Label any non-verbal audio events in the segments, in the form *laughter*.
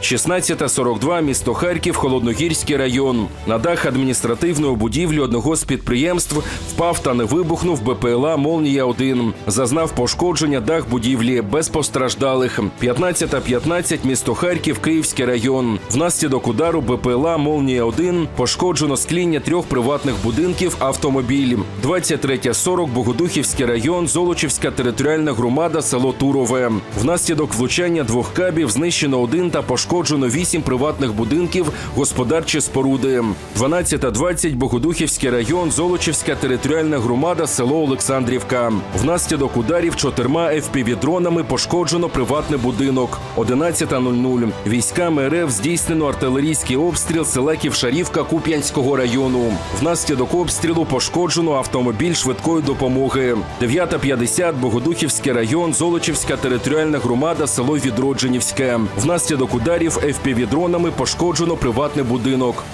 16.42, місто Харків, Холодногірський район. На дах адміністративної будівлі одного з підприємств впав та не вибухнув БПЛА Молнія-1. Зазнав пошкодження дах будівлі без постраждалих. 15.15, місто Харків, Київський район. Внаслідок удару БПЛА Молнія-1 пошкоджено скління трьох приватних будинків автомобіль. 23.40, Богодухівський район, Золочівська територіальна громада, село Турове. Внаслідок влучання двох кабів знищено один та пошкоджено вісім приватних будинків, господарчі споруди. 12.20, Богодухівський район, Золочівська територіальна громада, село Олександрівка. Внаслідок ударів чотирма FPV-дронами пошкоджено приватний будинок. 11.00. Військами РФ здійснено артилерійський обстріл села Ківшарівка Куп'янського району. Внаслідок обстрілу пошкоджено автомобіль швидкої допомоги. 9.50, Богодухівський район, Золочівська територіальна громада, село Відродженівське. Внаслідок ударів FPV-дронами пошкоджено приватний будинок.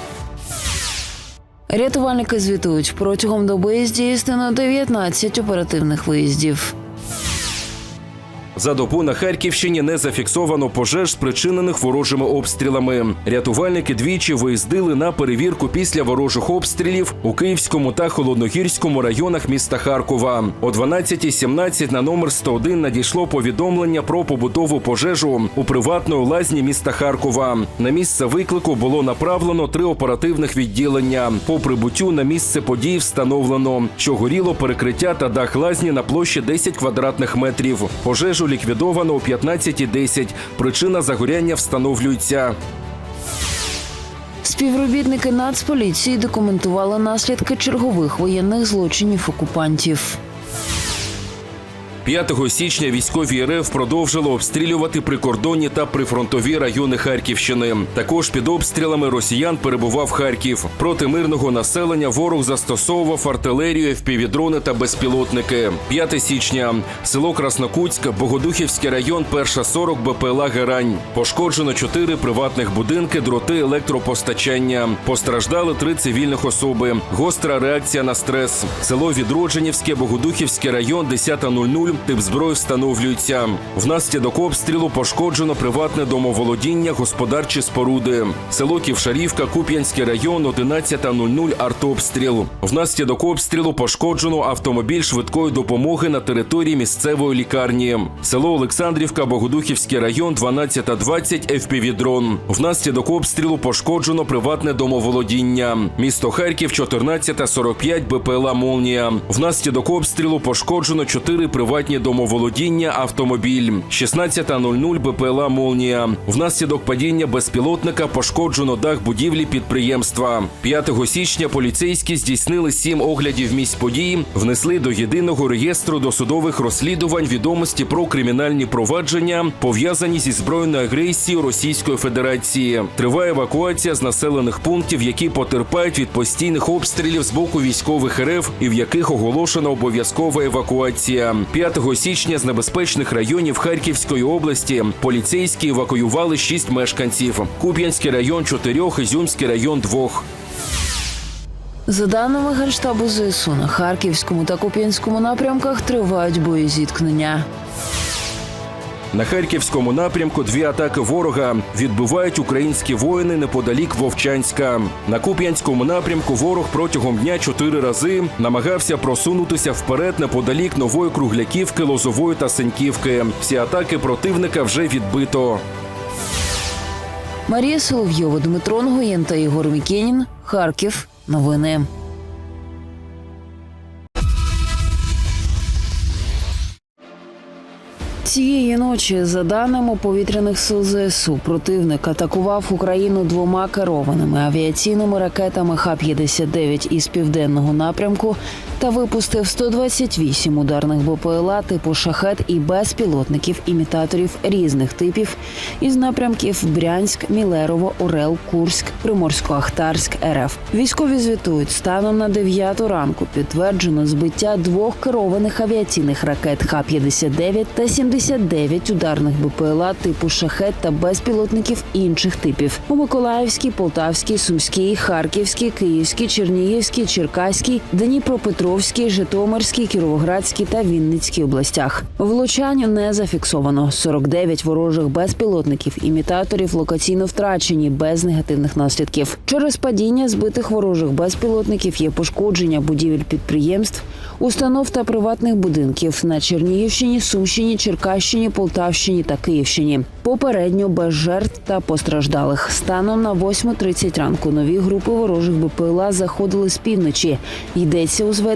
Рятувальники звітують протягом доби здійснено 19 оперативних виїздів. За добу на Харківщині не зафіксовано пожеж, спричинених ворожими обстрілами. Рятувальники двічі виїздили на перевірку після ворожих обстрілів у Київському та Холодногірському районах міста Харкова. О 12.17 на номер 101 надійшло повідомлення про побутову пожежу у приватної лазні міста Харкова. На місце виклику було направлено три оперативних відділення. По прибуттю на місце події встановлено, що горіло перекриття та дах лазні на площі 10 квадратних метрів. Пожежу ліквідовано о 15.10. Причина загоряння встановлюється. Співробітники Нацполіції документували наслідки чергових воєнних злочинів окупантів. 5 січня військові РФ продовжили обстрілювати прикордонні та прифронтові райони Харківщини. Також під обстрілами росіян перебував Харків. Проти мирного населення ворог застосовував артилерію, впівдрони та безпілотники. 5 січня село Краснокутськ, Богодухівський район, перша 40 БПЛА Герань. Пошкоджено 4 приватних будинки, дроти електропостачання. Постраждали 3 цивільних особи. Гостра реакція на стрес. Село Відродженівське, Богодухівський район, 10.00. Тип зброї встановлюється. Внаслідок обстрілу пошкоджено приватне домоволодіння, господарчі споруди. Село Ківшарівка, Куп'янський район, 11.00. Артобстріл. Внаслідок обстрілу пошкоджено автомобіль швидкої допомоги на території місцевої лікарні. Село Олександрівка, Богодухівський район, 12.20. FPV-дрон. Внаслідок обстрілу пошкоджено приватне домоволодіння. Місто Харків, 14.45. БПЛА Молнія. Внаслідок обстрілу пошкоджено 4 приватні домоволодіння, автомобіль. 16.00 БПЛА Молнія. Внаслідок падіння безпілотника пошкоджено дах будівлі підприємства. 5 січня поліцейські здійснили сім оглядів місць події, внесли до єдиного реєстру досудових розслідувань відомості про кримінальні провадження, пов'язані зі збройною агресією Російської Федерації. Триває евакуація з населених пунктів, які потерпають від постійних обстрілів з боку військових РФ і в яких оголошена обов'язкова евакуація. 5 січня з небезпечних районів Харківської області поліцейські евакуювали шість мешканців. Куп'янський район чотирьох, Ізюмський район двох. За даними Генштабу ЗСУ, на Харківському та Куп'янському напрямках тривають бої зіткнення. На харківському напрямку дві атаки ворога відбивають українські воїни неподалік Вовчанська. На Куп'янському напрямку ворог протягом дня чотири рази намагався просунутися вперед неподалік нової кругляківки, Лозової та Сеньківки. Всі атаки противника вже відбито. Марія Соловйова, Дмитро Нгоєн та Ігор Мікенін. Харків. Новини. Цієї ночі, за даними повітряних сил ЗСУ, противник атакував Україну двома керованими авіаційними ракетами Х-59 із південного напрямку та випустив 128 ударних БПЛА типу шахет і безпілотників імітаторів різних типів із напрямків Брянськ, Мілерово, Орел, Курськ, Приморсько-Ахтарськ, РФ. Військові звітують станом на 9 ранку підтверджено збиття двох керованих авіаційних ракет Х-59 та 79 ударних БПЛА типу шахет та безпілотників інших типів у Миколаївській, Полтавській, Сумській, Харківській, Київській, Чернігівській, Черкаській, Дніпропетровській. Дніпропетровській, Житомирській, Кіровоградській та Вінницькій областях. Влучань не зафіксовано. 49 ворожих безпілотників, імітаторів локаційно втрачені без негативних наслідків. Через падіння збитих ворожих безпілотників є пошкодження будівель підприємств, установ та приватних будинків на Чернігівщині, Сумщині, Черкащині, Полтавщині та Київщині. Попередньо без жертв та постраждалих. Станом на 8.30 ранку нові групи ворожих БПЛА заходили з півночі. Йдеться у зведенні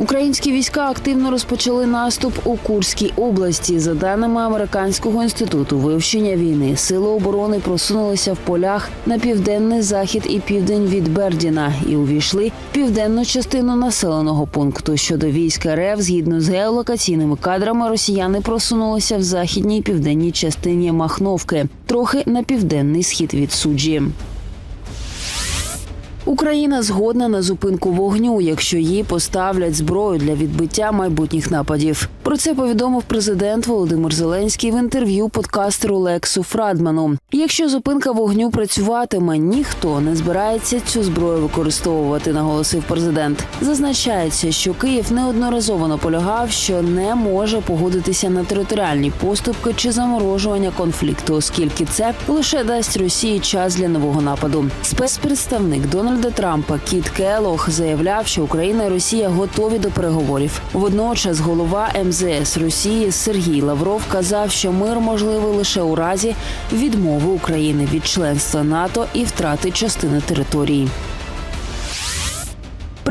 Українські війська активно розпочали наступ у Курській області. За даними американського інституту вивчення війни, сили оборони просунулися в полях на південний захід і південь від Бердіна і увійшли в південну частину населеного пункту. Щодо військ РФ, згідно з геолокаційними кадрами, росіяни просунулися в західній і південній частині Махновки, трохи на південний схід від суджі. Україна згодна на зупинку вогню, якщо їй поставлять зброю для відбиття майбутніх нападів. Про це повідомив президент Володимир Зеленський в інтерв'ю подкастеру Лексу Фрадману. Якщо зупинка вогню працюватиме, ніхто не збирається цю зброю використовувати, наголосив президент. Зазначається, що Київ неодноразово наполягав, що не може погодитися на територіальні поступки чи заморожування конфлікту, оскільки це лише дасть Росії час для нового нападу. Спецпредставник Дональда Трампа Кіт Келох заявляв, що Україна і Росія готові до переговорів. Водночас голова МЗС Росії Сергій Лавров казав, що мир можливий лише у разі відмови України від членства НАТО і втрати частини території.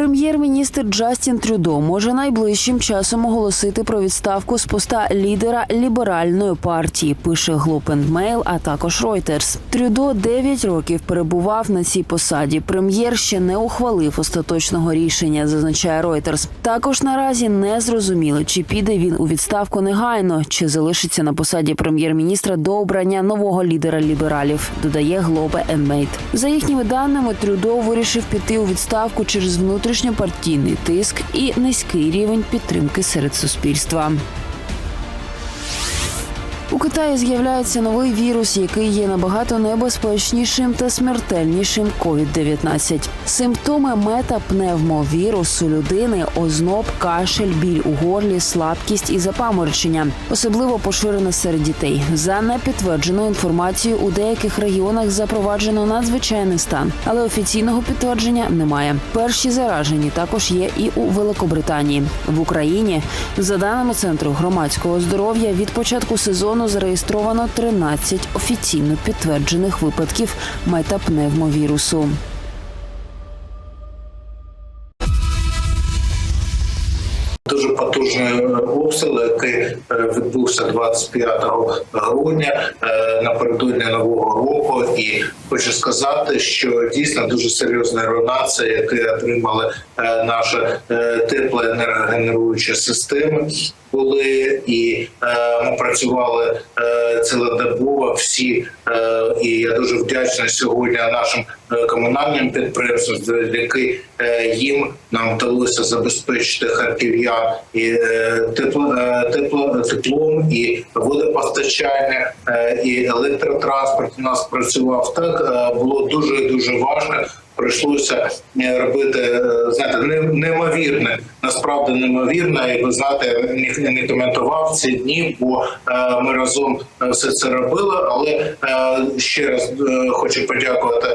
Прем'єр-міністр Джастін Трюдо може найближчим часом оголосити про відставку з поста лідера ліберальної партії. Пише Globe and а також Reuters. Трюдо 9 років перебував на цій посаді. Прем'єр ще не ухвалив остаточного рішення, зазначає Reuters. Також наразі не зрозуміло, чи піде він у відставку негайно, чи залишиться на посаді прем'єр-міністра до обрання нового лідера лібералів. Додає Globe and. За їхніми даними, Трюдо вирішив піти у відставку через внутрішньопартійний тиск і низький рівень підтримки серед суспільства. У Китаї з'являється новий вірус, який є набагато небезпечнішим та смертельнішим COVID-19. Симптоми метапневмовірусу людини озноб, кашель, біль у горлі, слабкість і запаморочення, особливо поширено серед дітей. За непідтвердженою інформацією, у деяких регіонах запроваджено надзвичайний стан, але офіційного підтвердження немає. Перші заражені також є і у Великобританії. В Україні, за даними центру громадського здоров'я, від початку сезону зареєстровано 13 офіційно підтверджених випадків метапневмовірусу. Дуже потужний обстріл, який е, відбувся 25 грудня е, напередодні нового року, і хочу сказати, що дійсно дуже серйозна руйнація, яку отримали е, наші е, теплоенергогенеруючі системи. Були і е, ми працювали цілодобово всі, і я дуже вдячний сьогодні нашим комунальним підприємствам, завдяки їм нам вдалося забезпечити харків'ян і тепло, тепло, теплом, і водопостачання, і електротранспорт у нас працював. Так було дуже дуже важко. Прийшлося е, робити е, знаєте, неймовірне, насправді неймовірне, і ви знаєте, ніхто не коментував ці дні, бо е, ми разом все це робили. Але ще раз хочу подякувати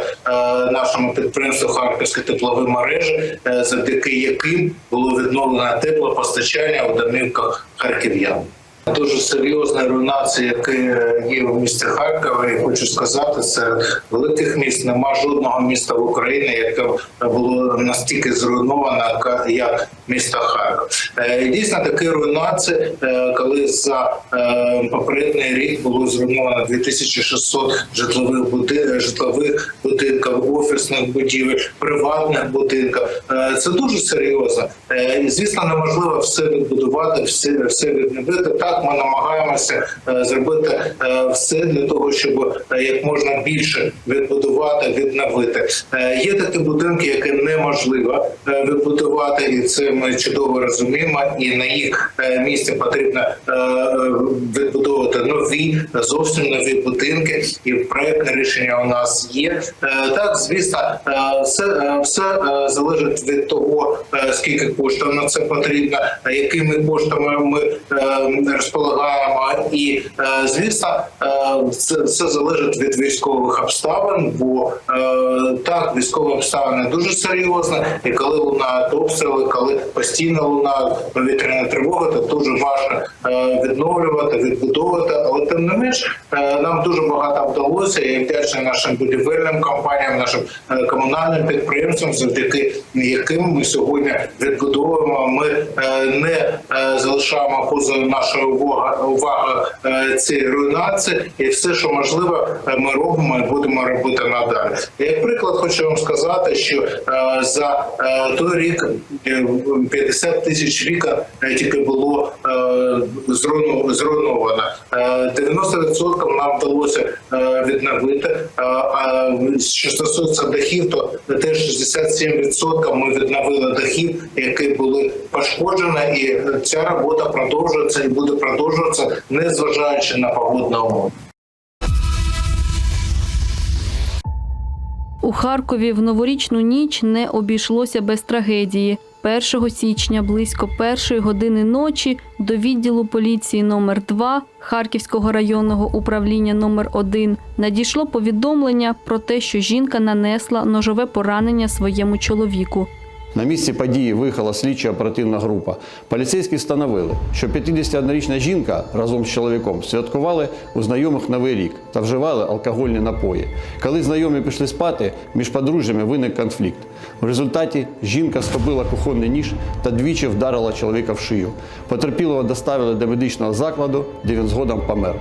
нашому підприємству Харківські теплові мережі, завдяки яким було відновлено теплопостачання у домівках харків'ян. Дуже серйозна руйнація, яка є в місті Харкова, і хочу сказати, серед великих міст нема жодного міста в Україні, яке було настільки зруйновано, як місто Харків. Е, Дійсно, такі руйнації, е, коли за е, попередній рік було зруйновано 2600 житлових будинків, житлових будинків, офісних будівель, приватних будинків. Це дуже серйозно. Звісно, неможливо все відбудувати, все, все відновити. Так ми намагаємося е, зробити е, все для того, щоб е, як можна більше відбудувати, відновити. Є такі будинки, які неможливо відбудувати, і це ми чудово розуміємо. І на їх місці потрібно відбудовувати нові, зовсім нові будинки. І проектне рішення у нас є. Так, звісно, все, все залежить від того, скільки коштів на це потрібно, якими коштами ми розполагаємо, і е, звісно, е, це все залежить від військових обставин, бо е, так військові обставини дуже серйозні, і коли лунають обстріли, коли постійно лунає повітряна тривога, то дуже важко відновлювати, відбудовувати. Але тим не менш, нам дуже багато вдалося. Я вдячний нашим будівельним компаніям, нашим комунальним підприємствам, завдяки яким ми сьогодні відбудовуємо. Ми не залишаємо поза нашою увагою увага цієї ці руйнації, і все, що можливо, е, ми робимо і будемо робити надалі. Як приклад, хочу вам сказати, що е, за е, той рік е, 50 тисяч вікон е, тільки було е, зруйну- зруйновано. Е, 90% нам вдалося е, відновити. А що стосується дахів, то теж 67% ми відновили дахів, які були пошкоджені, і ця робота продовжується і буде продовжуватися, незважаючи на погодну умови. У Харкові в новорічну ніч не обійшлося без трагедії. 1 січня близько першої години ночі до відділу поліції номер 2 Харківського районного управління номер 1 надійшло повідомлення про те, що жінка нанесла ножове поранення своєму чоловіку. На місці події виїхала слідча оперативна група. Поліцейські встановили, що 51-річна жінка разом з чоловіком святкували у знайомих Новий рік та вживали алкогольні напої. Коли знайомі пішли спати, між подружжями виник конфлікт. В результаті жінка схопила кухонний ніж та двічі вдарила чоловіка в шию. Потерпілого доставили до медичного закладу, де він згодом помер.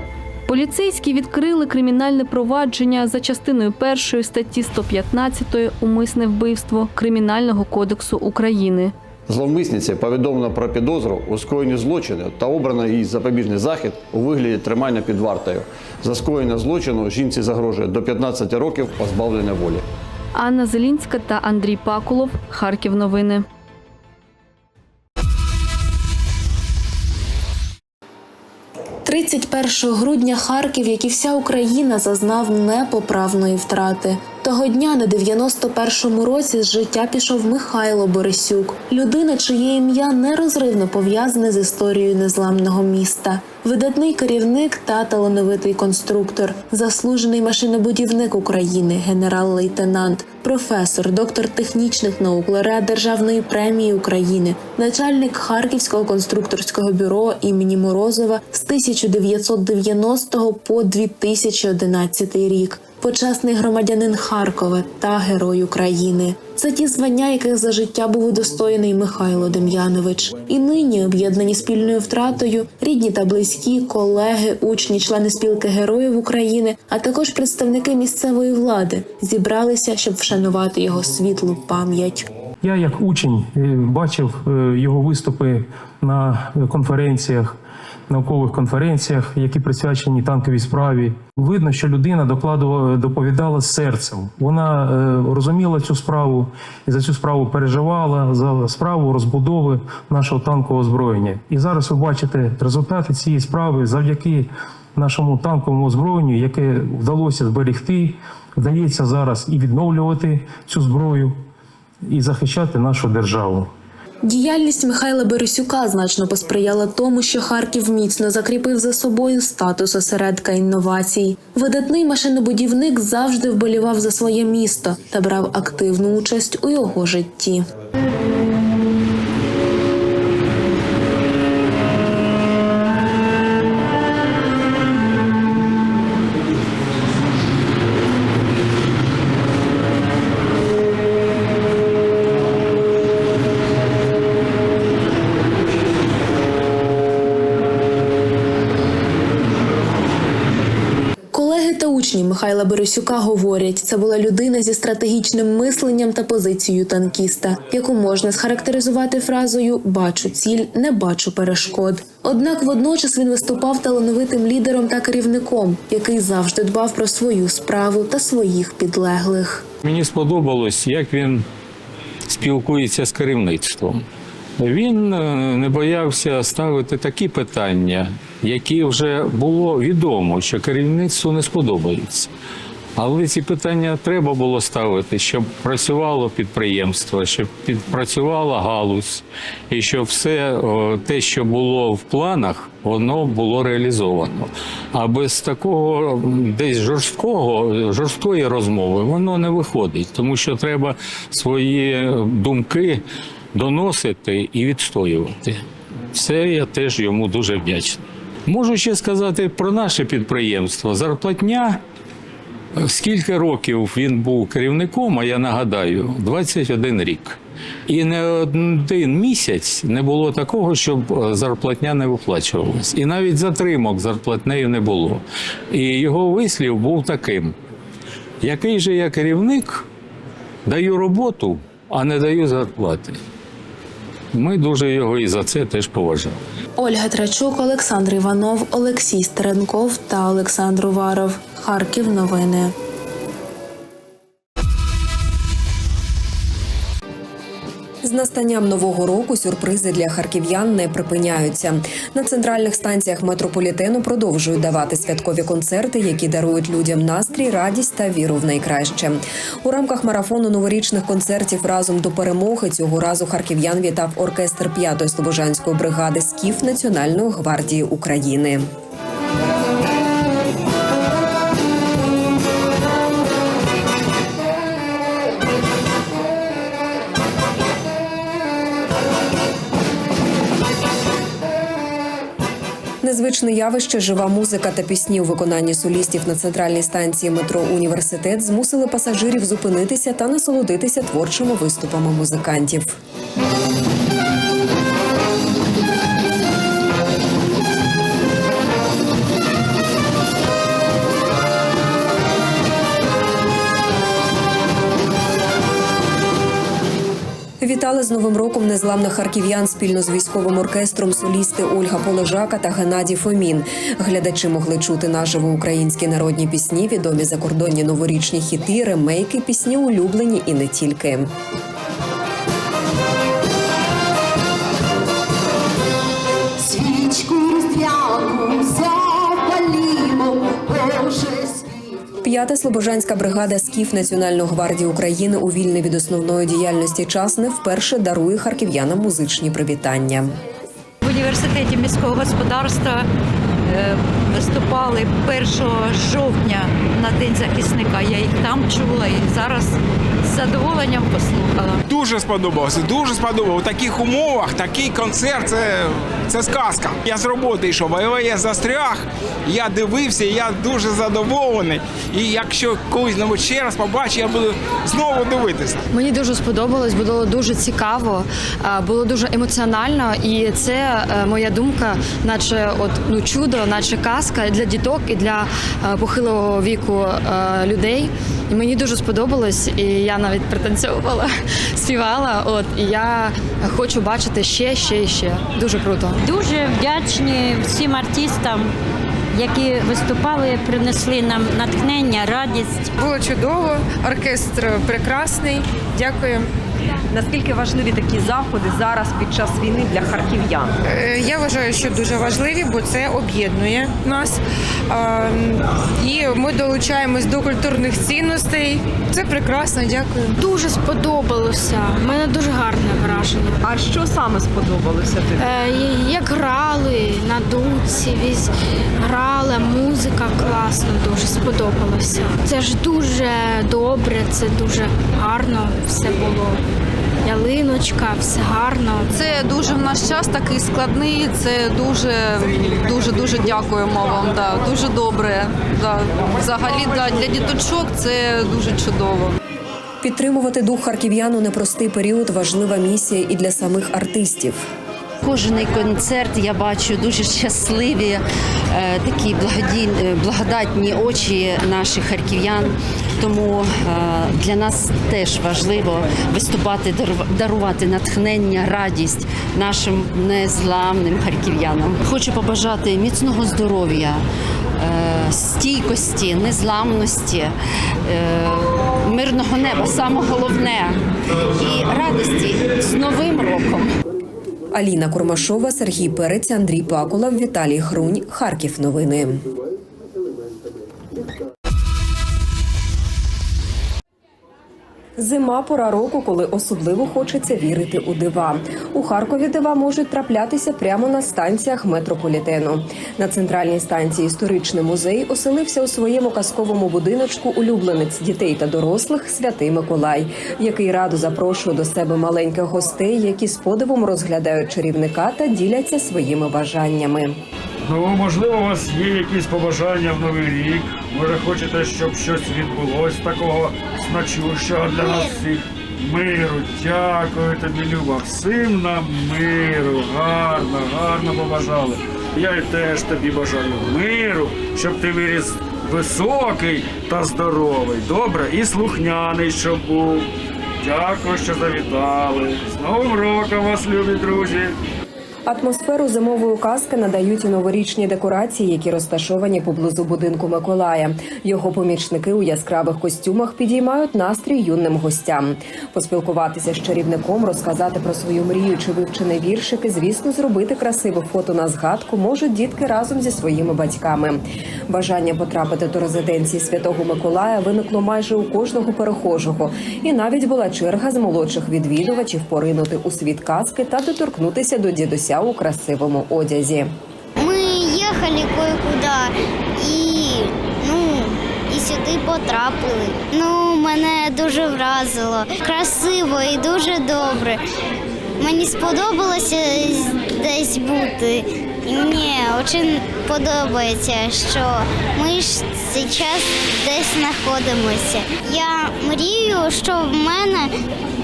Поліцейські відкрили кримінальне провадження за частиною першої статті 115 умисне вбивство Кримінального кодексу України. Зловмисниці повідомлено про підозру у скоєнні злочину та обрано їй запобіжний захід у вигляді тримання під вартою. За скоєння злочину жінці загрожує до 15 років позбавлення волі. Анна Зелінська та Андрій Пакулов. Харків новини. – 31 грудня Харків, як і вся Україна, зазнав непоправної втрати. Того дня на 91-му році з життя пішов Михайло Борисюк, людина, чиє ім'я нерозривно пов'язане з історією незламного міста. Видатний керівник та талановитий конструктор, заслужений машинобудівник України, генерал-лейтенант, професор, доктор технічних наук, лауреат Державної премії України, начальник Харківського конструкторського бюро імені Морозова з 1990 по 2011 рік. Почесний громадянин Харкова та Герой України. Це ті звання, яких за життя був удостоєний Михайло Дем'янович. І нині, об'єднані спільною втратою, рідні та близькі, колеги, учні, члени спілки героїв України, а також представники місцевої влади зібралися, щоб вшанувати його світлу пам'ять. Я, як учень, е, бачив е, його виступи на конференціях, наукових конференціях, які присвячені танковій справі. Видно, що людина докладувала, доповідала серцем. Вона е, розуміла цю справу і за цю справу переживала за справу розбудови нашого танкового озброєння. І зараз ви бачите результати цієї справи завдяки нашому танковому озброєнню, яке вдалося зберегти. Вдається зараз і відновлювати цю зброю і захищати нашу державу. Діяльність Михайла Борисюка значно посприяла тому, що Харків міцно закріпив за собою статус осередка інновацій. Видатний машинобудівник завжди вболівав за своє місто та брав активну участь у його житті. Борисюка говорять, це була людина зі стратегічним мисленням та позицією танкіста, яку можна схарактеризувати фразою Бачу ціль, не бачу перешкод. Однак водночас він виступав талановитим лідером та керівником, який завжди дбав про свою справу та своїх підлеглих. Мені сподобалось, як він спілкується з керівництвом. Він е, не боявся ставити такі питання, які вже було відомо, що керівництву не сподобаються. Але ці питання треба було ставити, щоб працювало підприємство, щоб підпрацювала галузь, і щоб все те, що було в планах, воно було реалізовано. А без такого десь жорсткого, жорсткої розмови воно не виходить, тому що треба свої думки доносити і відстоювати. Це я теж йому дуже вдячний. Можу ще сказати про наше підприємство. Зарплатня Скільки років він був керівником, а я нагадаю, 21 рік. І не один місяць не було такого, щоб е, зарплатня не виплачувалась. І навіть затримок зарплатнею не було. І його вислів був таким: який же я керівник, даю роботу, а не даю зарплати. Ми дуже його і за це теж поважали. Ольга Трачук, Олександр Іванов, Олексій Стеренков та Олександр Уваров. Харків. Новини. З настанням нового року сюрпризи для харків'ян не припиняються. На центральних станціях метрополітену продовжують давати святкові концерти, які дарують людям настрій, радість та віру в найкраще. У рамках марафону новорічних концертів разом до перемоги цього разу харків'ян вітав оркестр 5-ї слобожанської бригади СКІФ Національної гвардії України. Незвичне явище, жива музика та пісні у виконанні солістів на центральній станції метро Університет змусили пасажирів зупинитися та насолодитися творчими виступами музикантів. Вітали з Новим роком незламних харків'ян спільно з військовим оркестром солісти Ольга Полежака та Геннадій Фомін. Глядачі могли чути наживо українські народні пісні, відомі закордонні новорічні хіти, ремейки, пісні улюблені і не тільки. П'ята слобожанська бригада СКІФ Національної гвардії України у вільний від основної діяльності час не вперше дарує харків'янам музичні привітання. В університеті міського господарства е, виступали 1 жовтня на День захисника. Я їх там чула і зараз з задоволенням послухала. Дуже сподобалося, дуже сподобалося. У таких умовах такий концерт це, це сказка. Я з роботи йшов, але я застряг, я дивився, я дуже задоволений. І якщо колись ну, ще раз побачу, я буду знову дивитися. Мені дуже сподобалось, було дуже цікаво, було дуже емоціонально, і це е, моя думка, наче от ну чудо, наче казка для діток і для е, похилого віку е, людей. І мені дуже сподобалось, і я навіть пританцьовувала, *laughs* співала. От і я хочу бачити ще, ще і ще. Дуже круто. Дуже вдячні всім артистам, які виступали, принесли нам натхнення, радість. Було чудово, оркестр прекрасний. Дякую. Наскільки важливі такі заходи зараз під час війни для харків'ян? Е, Я вважаю, що дуже важливі, бо це об'єднує нас. І ми долучаємось до культурних цінностей. Це прекрасно, дякую. Дуже сподобалося. У мене дуже гарне враження. А що саме сподобалося тобі? Е, як грали на дудці, віз грала, музика класно, дуже сподобалося. Це ж дуже добре, це дуже гарно все було. Ялиночка, все гарно. Це дуже в наш час такий складний. Це дуже дуже дуже дякуємо вам. Да, дуже добре. Да. Взагалі да, для діточок це дуже чудово. Підтримувати дух харків'ян у непростий період важлива місія і для самих артистів. Кожний концерт я бачу дуже щасливі, е, такі е, благодатні очі наших харків'ян. Тому е, для нас теж важливо виступати, дару- дарувати натхнення, радість нашим незламним харків'янам. Хочу побажати міцного здоров'я, стійкості, незламності, мирного неба, саме головне, і радості з Новим роком. Аліна Курмашова, Сергій Перець, Андрій Пакулов, Віталій Хрунь. Харків. Новини. Зима пора року, коли особливо хочеться вірити у дива. У Харкові дива можуть траплятися прямо на станціях метрополітену. На центральній станції історичний музей оселився у своєму казковому будиночку улюбленець дітей та дорослих Святий Миколай, який радо запрошує до себе маленьких гостей, які з подивом розглядають чарівника та діляться своїми бажаннями. Ну, можливо, у вас є якісь побажання в новий рік. Може, хочете, щоб щось відбулось такого значущого для нас всіх. Миру, дякую тобі, Люба. Всім нам миру, гарно, гарно побажали. Я й теж тобі бажаю миру, щоб ти виріс високий та здоровий. Добре, і слухняний, щоб був. Дякую, що завітали. З Новим роком вас, любі друзі! Атмосферу зимової казки надають і новорічні декорації, які розташовані поблизу будинку Миколая. Його помічники у яскравих костюмах підіймають настрій юним гостям. Поспілкуватися з чарівником, розказати про свою мрію чи вивчений віршик і, звісно, зробити красиве фото на згадку можуть дітки разом зі своїми батьками. Бажання потрапити до резиденції святого Миколая виникло майже у кожного перехожого, і навіть була черга з молодших відвідувачів поринути у світ казки та доторкнутися до дідуся у красивому одязі. Ми їхали кое-куди і ну і сюди потрапили. Ну, мене дуже вразило. Красиво і дуже добре. Мені сподобалося десь бути. І мені дуже подобається, що ми ж зараз десь знаходимося. Я мрію, щоб в мене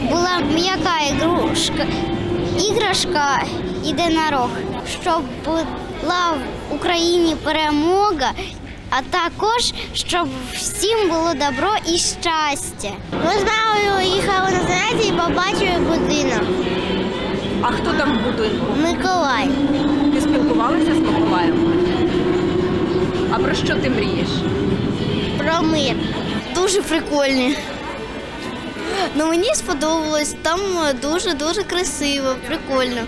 була м'яка ігрушка, іграшка єдинорог, щоб була в Україні перемога, а також щоб всім було добро і щастя. Ми з мамою їхали на заняття і побачили будинок. А хто там в будинку? Миколай. Ти спілкувалася з Миколаєм? А про що ти мрієш? Про мир. Дуже прикольні. Ну мені сподобалось, там дуже дуже красиво, прикольно.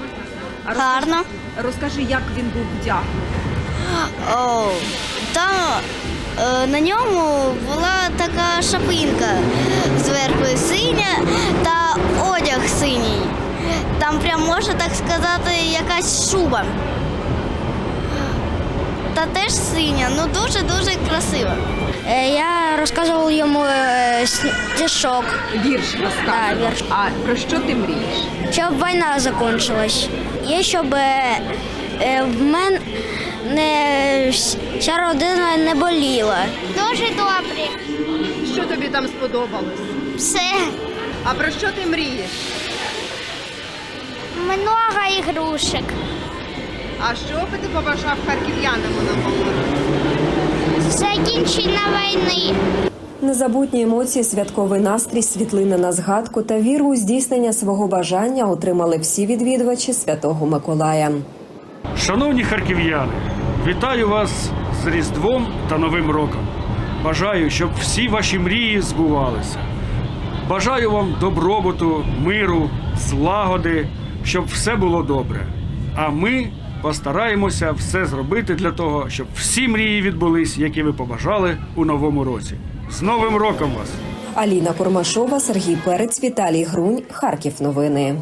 Гарно. Розкажи, як він був вдягнений. О, там е, на ньому була така шапинка зверху синя та одяг синій. Там прям можна так сказати якась шуба. Та теж синя, ну дуже дуже красиво. Я розказував йому стишок. Вірш розказував. вірш. А про що ти мрієш? Щоб війна закінчилась. І щоб е, е, в мене не, вся родина не боліла. Дуже добре. Що тобі там сподобалось? Все. А про що ти мрієш? Много ігрушек. А що би ти побажав харків'янам році? Закінчення війни. Незабутні емоції, святковий настрій, світлини на згадку та віру у здійснення свого бажання отримали всі відвідувачі святого Миколая. Шановні харків'яни, вітаю вас з Різдвом та Новим роком. Бажаю, щоб всі ваші мрії збувалися. Бажаю вам добробуту, миру, злагоди, щоб все було добре. А ми постараємося все зробити для того, щоб всі мрії відбулись, які ви побажали у новому році. З Новим роком вас! Аліна Курмашова, Сергій Перець, Віталій Грунь, Харків. Новини.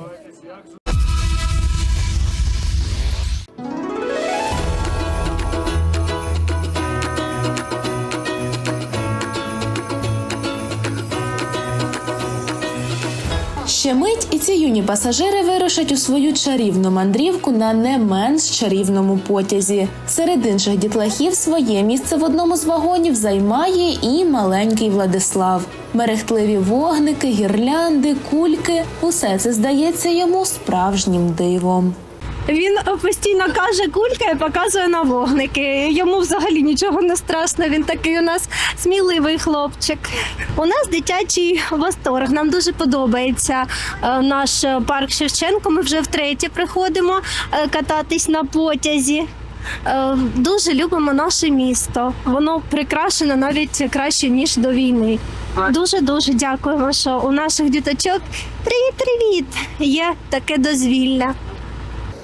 Мить, і пасажири вирушать у свою чарівну мандрівку на не менш чарівному потязі. Серед інших дітлахів своє місце в одному з вагонів займає і маленький Владислав. Мерехтливі вогники, гірлянди, кульки усе це здається йому справжнім дивом. Він постійно каже кулька і показує на вогники. Йому взагалі нічого не страшно. Він такий у нас сміливий хлопчик. У нас дитячий восторг. Нам дуже подобається е, наш парк Шевченко. Ми вже втретє приходимо е, кататись на потязі. Е, Дуже любимо наше місто. Воно прикрашено навіть краще ніж до війни. Дуже дуже дякуємо, що у наших діточок привіт-привіт! Є таке дозвілля.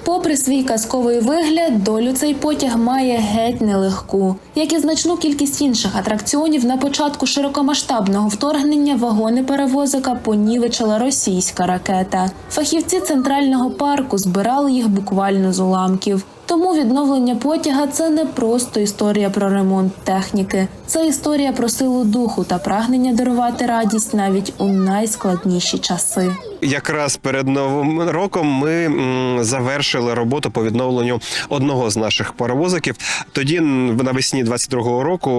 Попри свій казковий вигляд, долю цей потяг має геть нелегку. Як і значну кількість інших атракціонів, на початку широкомасштабного вторгнення вагони перевозика понівечила російська ракета. Фахівці центрального парку збирали їх буквально з уламків. Тому відновлення потяга це не просто історія про ремонт техніки, це історія про силу духу та прагнення дарувати радість навіть у найскладніші часи. Якраз перед новим роком ми завершили роботу по відновленню одного з наших паровозиків. Тоді навесні 22-го року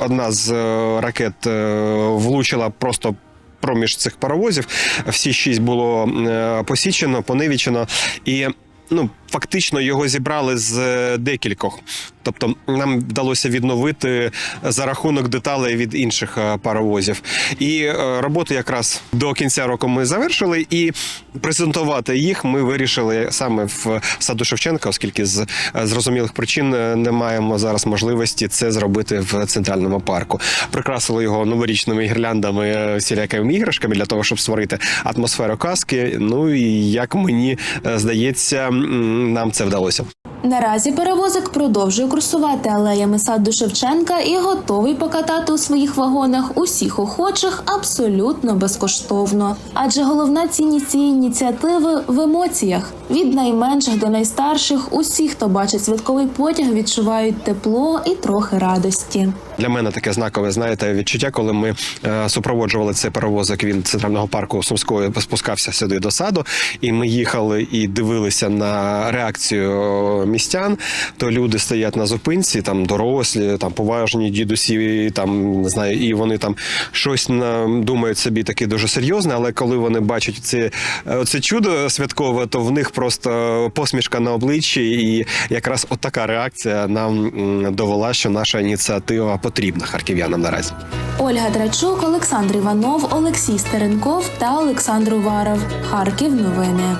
одна з е, ракет е, влучила просто. Проміж цих паровозів всі шість було е, посічено, понивічено і. Ну, фактично його зібрали з е, декількох. Тобто нам вдалося відновити за рахунок деталей від інших е, паровозів. І е, роботу якраз до кінця року ми завершили, і презентувати їх ми вирішили саме в саду Шевченка, оскільки з зрозумілих причин не маємо зараз можливості це зробити в центральному парку. Прикрасили його новорічними гірляндами, всілякими іграшками для того, щоб створити атмосферу казки. Ну і як мені здається, нам це вдалося. Наразі перевозик продовжує курсувати алеями саду Шевченка і готовий покатати у своїх вагонах усіх охочих абсолютно безкоштовно. Адже головна цінність цієї ініціативи в емоціях. Від найменших до найстарших, усі, хто бачить святковий потяг, відчувають тепло і трохи радості. Для мене таке знакове, знаєте, відчуття, коли ми е, супроводжували цей паровозик від центрального парку Сумської, спускався сюди до саду, і ми їхали і дивилися на реакцію містян. То люди стоять на зупинці, там дорослі, там поважні дідусі, там не знаю, і вони там щось на, думають собі таке дуже серйозне. Але коли вони бачать це, е, це чудо святкове, то в них просто посмішка на обличчі, і якраз от така реакція нам довела, що наша ініціатива потрібна харків'янам наразі. Ольга Драчук, Олександр Іванов, Олексій Стеренков та Олександр Уваров. Харків. Новини.